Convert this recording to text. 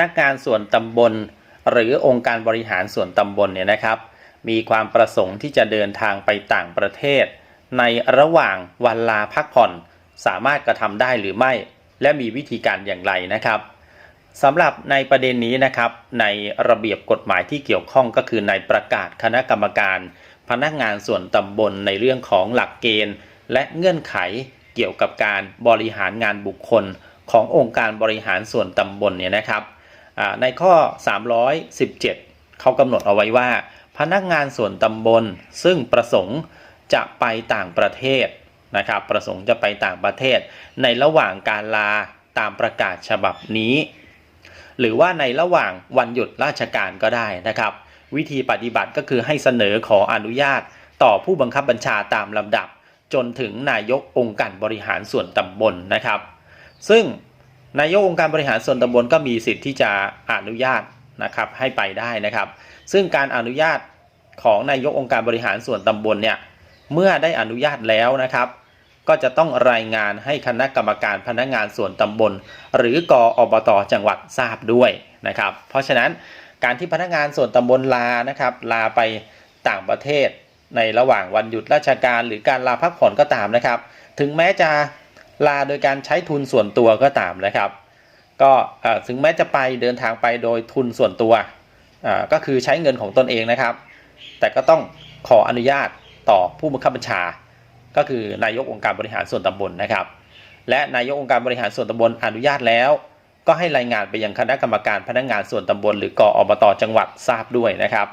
นักงานส่วนตำบล หรือองค์การบริหารส่วนตำบลเนี่ยนะครับ มีความประสงค์ที่จะเดินทางไปต่างประเทศ ในระหว่างวันลาพักผ่อน สามารถกระทำได้หรือไม่ และมีวิธีการอย่างไรนะครับสำหรับในประเด็นนี้นะครับ ในระเบียบกฎหมายที่เกี่ยวข้องก็คือในประกาศคณะกรรมการ พนักงานส่วนตำบลในเรื่องของหลักเกณฑ์ และเงื่อนไขเกี่ยวกับการบริหารงานบุคคลขององค์การบริหารส่วนตำบลเนี่ยนะครับ ในข้อ 317 เขากำหนดเอาไว้ว่า พนักงานส่วนตำบลซึ่งประสงค์จะไปต่างประเทศนะครับ ประสงค์จะไปต่างประเทศ ในระหว่างการลาตามประกาศฉบับนี้ หรือว่าในระหว่างวันหยุดราชการก็ได้นะครับ วิธีปฏิบัติก็คือให้เสนอขออนุญาตต่อผู้บังคับบัญชาตามลำดับ จนถึงนายกองค์การบริหารส่วนตำบลนะครับ ซึ่ง นายกองค์การบริหารส่วนตำบลก็มีสิทธิ์ที่จะอนุญาตนะครับให้ไปได้นะครับ ซึ่งการอนุญาตของนายกองค์การบริหารส่วนตำบลเนี่ยเมื่อได้อนุญาตแล้วนะครับ ก็จะต้องรายงานให้คณะกรรมการพนักงานส่วนตำบล หรือกอบตจังหวัดทราบด้วยนะครับ เพราะฉะนั้นการที่พนักงานส่วนตำบลลานะครับลาไปต่างประเทศในระหว่างวันหยุดราชการหรือการลาพักผ่อนก็ตามนะครับ ถึงแม้จะ ลาโดยการใช้ทุนส่วนตัวก็ตามนะครับ ก็ถึงแม้จะไปเดินทางไปโดยทุนส่วนตัวก็คือใช้เงินของตนเองนะครับ แต่ก็ต้องขออนุญาตต่อผู้บังคับบัญชา ก็คือนายกองค์การบริหารส่วนตำบลนะครับ และนายกองค์การบริหารส่วนตำบลอนุญาตแล้ว ก็ให้รายงานไปยังคณะกรรมการพนักงานส่วนตำบลหรือกออบตจังหวัดทราบด้วยนะครับ